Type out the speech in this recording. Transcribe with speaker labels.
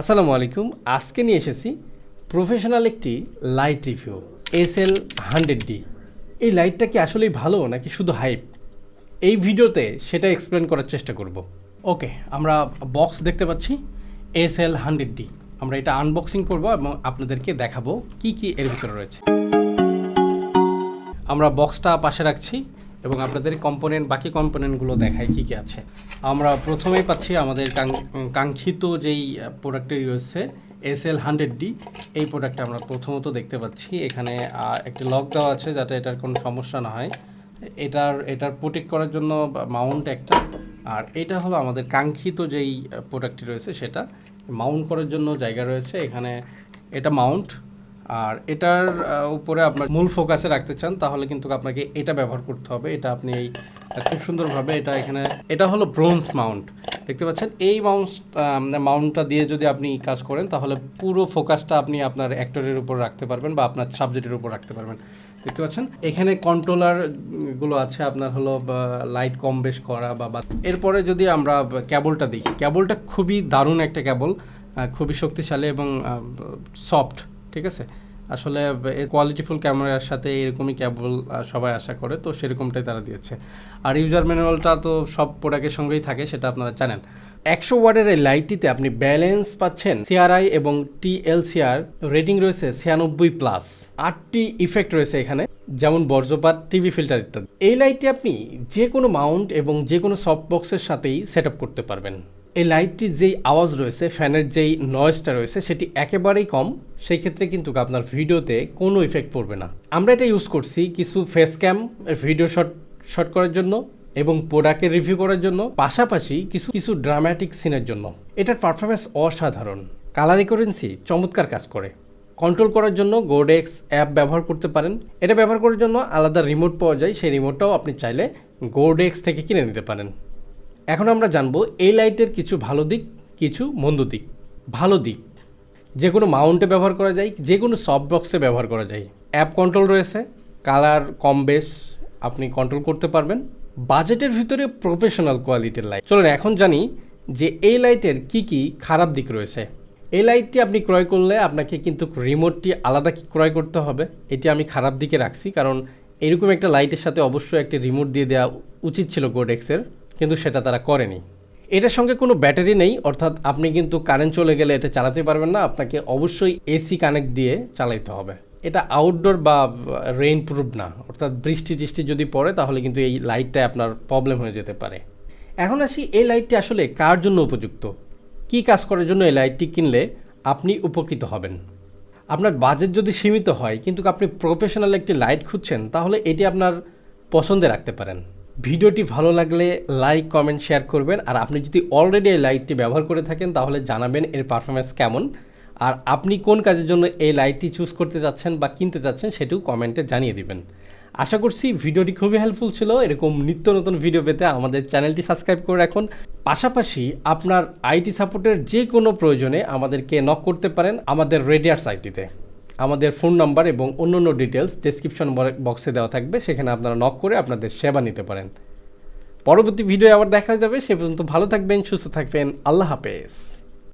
Speaker 1: আসসালামু আলাইকুম। আজকে নিয়ে এসেছি প্রফেশনাল একটি light review S L hundred D এই লাইটটা কি আসলেই ভালো নাকি শুধু হাইপ এই ভিডিওতে সেটা এক্সপ্লেন করার চেষ্টা করব। ওকে আমরা বক্স দেখতে পাচ্ছি এস এল হান্ড্রেড ডি আমরা এটা আনবক্সিং করব এবং আপনাদেরকে দেখাবো কি কি এর ভিতরে রয়েছে। আমরা বক্সটা পাশে রাখছি। এবং আপনাদের কম্পোনেন্ট বাকি কম্পোনেন্টগুলো দেখায় কী কী আছে। আমরা প্রথমেই পাচ্ছি আমাদের কাঙ্ক্ষিত যেই প্রোডাক্টটি রয়েছে এস এল হান্ড্রেড ডি এই প্রোডাক্টটা আমরা প্রথমত দেখতে পাচ্ছি। এখানে একটি লক দেওয়া আছে যাতে এটার কোনো সমস্যা না হয়। এটার এটার প্রোটেক্ট করার জন্য মাউন্ট একটা। আর এটা হলো আমাদের কাঙ্ক্ষিত যেই প্রোডাক্টটি রয়েছে সেটা। মাউন্ট করার জন্য জায়গা রয়েছে। এখানে, এটা মাউন্ট আর এটার উপরে আপনার মূল ফোকাসে রাখতে চান, তাহলে কিন্তু আপনাকে এটা ব্যবহার করতে হবে। এটা আপনি এই খুব সুন্দরভাবে এটা এখানে, এটা হলো ব্রোঞ্জ মাউন্ট দেখতে পাচ্ছেন? এই মাউন্ট মাউন্টটা দিয়ে যদি আপনি কাজ করেন, তাহলে পুরো ফোকাসটা আপনি আপনার অ্যাক্টরের উপর রাখতে পারবেন বা আপনার সাবজেক্টের উপর রাখতে পারবেন। দেখতে পাচ্ছেন? এখানে কন্ট্রোলারগুলো আছে, আপনার হলো লাইট কম বেশ করা বা- এরপরে যদি আমরা ক্যাবলটা দেখি ক্যাবলটা খুবই দারুণ একটা ক্যাবল খুবই শক্তিশালী এবং সফট ঠিক আছে? আসলে কোয়ালিটিফুল ক্যামেরার সাথে এরকমই ক্যাবল সবাই আশা করে, তো সেরকমটাই তারা দিয়েছে। আর ইউজার ম্যানুয়ালটা তো সব প্রোডাক্টের সঙ্গেই থাকে, সেটা আপনারা জানেন। একশো ওয়ার্ডের এই লাইটটিতে আপনি ব্যালেন্স পাচ্ছেন সিআরআই এবং টিএলসিআর রেটিং রয়েছে ছিয়ানব্বই প্লাস আটটি ইফেক্ট রয়েছে এখানে, যেমন বর্জ্যপাত টিভি ফিল্টার ইত্যাদি। এই লাইটটি আপনি যে কোনো মাউন্ট এবং যে কোনো সফট বক্সের সাথেই সেট করতে পারবেন। এই লাইটটির যেই আওয়াজ রয়েছে, ফ্যানের যেই নয়েজটা রয়েছে, সেটি একেবারেই কম। সেই ক্ষেত্রে কিন্তু আপনার ভিডিওতে কোনো ইফেক্ট পড়বে না। আমরা এটা ইউজ করছি কিছু face cam video shot shot করার জন্য এবং প্রোডাক্টের রিভিউ করার জন্য। পাশাপাশি কিছু কিছু ড্রামাটিক সিনের জন্য। এটার পারফরমেন্স অসাধারণ। কালার রেকোরেন্সি চমৎকার কাজ করে। কন্ট্রোল করার জন্য গোডেক্স অ্যাপ ব্যবহার করতে পারেন। এটা ব্যবহার করার জন্য আলাদা রিমোট পাওয়া যায়। সেই রিমোটটাও আপনি চাইলে গোডেক্স থেকে কিনে নিতে পারেন। এখন আমরা জানব এই লাইটের কিছু ভালো দিক, কিছু মন্দ দিক। ভালো দিক। যে কোনো মাউন্টে ব্যবহার করা যায়, যে কোনো সফট বক্সে ব্যবহার করা যায়। অ্যাপ কন্ট্রোল রয়েছে, কালার, কম বেশ, আপনি কন্ট্রোল করতে পারবেন। বাজেটের ভিতরে প্রফেশনাল কোয়ালিটির লাইট। চলুন এখন জানি যে এই লাইটের কি কি খারাপ দিক রয়েছে। এই লাইটটি আপনি ক্রয় করলে আপনাকে কিন্তু রিমোটটি আলাদা ক্রয় করতে হবে, এটি আমি খারাপ দিকে রাখছি। কারণ এরকম একটা লাইটের সাথে অবশ্যই একটি রিমোট দিয়ে দেওয়া উচিত ছিল গোডেক্সের কিন্তু সেটা তারা করেনি। এটার সঙ্গে কোনো ব্যাটারি নেই, অর্থাৎ আপনি কিন্তু কারেন্ট চলে গেলে এটা চালাতে পারবেন না, আপনাকে অবশ্যই এসি কানেক্ট দিয়ে চালাইতে হবে। এটা আউটডোর বা রেইন প্রুফ না, অর্থাৎ বৃষ্টি টিষ্টি যদি পড়ে, তাহলে কিন্তু এই লাইটটা আপনার প্রবলেম হয়ে যেতে পারে। এখন আসি, এই লাইটটি আসলে কার জন্য উপযুক্ত? কী কাজ করার জন্য এই লাইটটি কিনলে আপনি উপকৃত হবেন? আপনার বাজেট যদি সীমিত হয়, কিন্তু আপনি প্রফেশনাল একটি লাইট খুঁজছেন, তাহলে এটি আপনার পছন্দে রাখতে পারেন। ভিডিওটি ভালো লাগলে লাইক কমেন্ট শেয়ার করবেন। আর আপনি যদি অলরেডি এই লাইটটি ব্যবহার করে থাকেন, তাহলে জানাবেন এর পারফরমেন্স কেমন। আর আপনি কোন কাজের জন্য এই লাইটটি চুজ করতে যাচ্ছেন বা কিনতে যাচ্ছেন, সেটিও কমেন্টে জানিয়ে দিবেন। আশা করছি ভিডিওটি খুবই হেল্পফুল ছিল। এরকম নিত্য নতুন ভিডিও পেতে আমাদের চ্যানেলটি সাবস্ক্রাইব করে রাখুন। পাশাপাশি আপনার আইটি সাপোর্টের যে কোনো প্রয়োজনে আমাদেরকে নক করতে পারেন আমাদের রেডিয়ার সাইটটিতে আমাদের ফোন নাম্বার এবং অন্যান্য ডিটেলস ডেসক্রিপশন বক্সে দেওয়া থাকবে। সেখানে আপনারা নক করে আপনাদের সেবা নিতে পারেন। পরবর্তী ভিডিও আবার দেখা যাবে। সে পর্যন্ত ভালো থাকবেন, সুস্থ থাকবেন। আল্লাহ হাফেজ।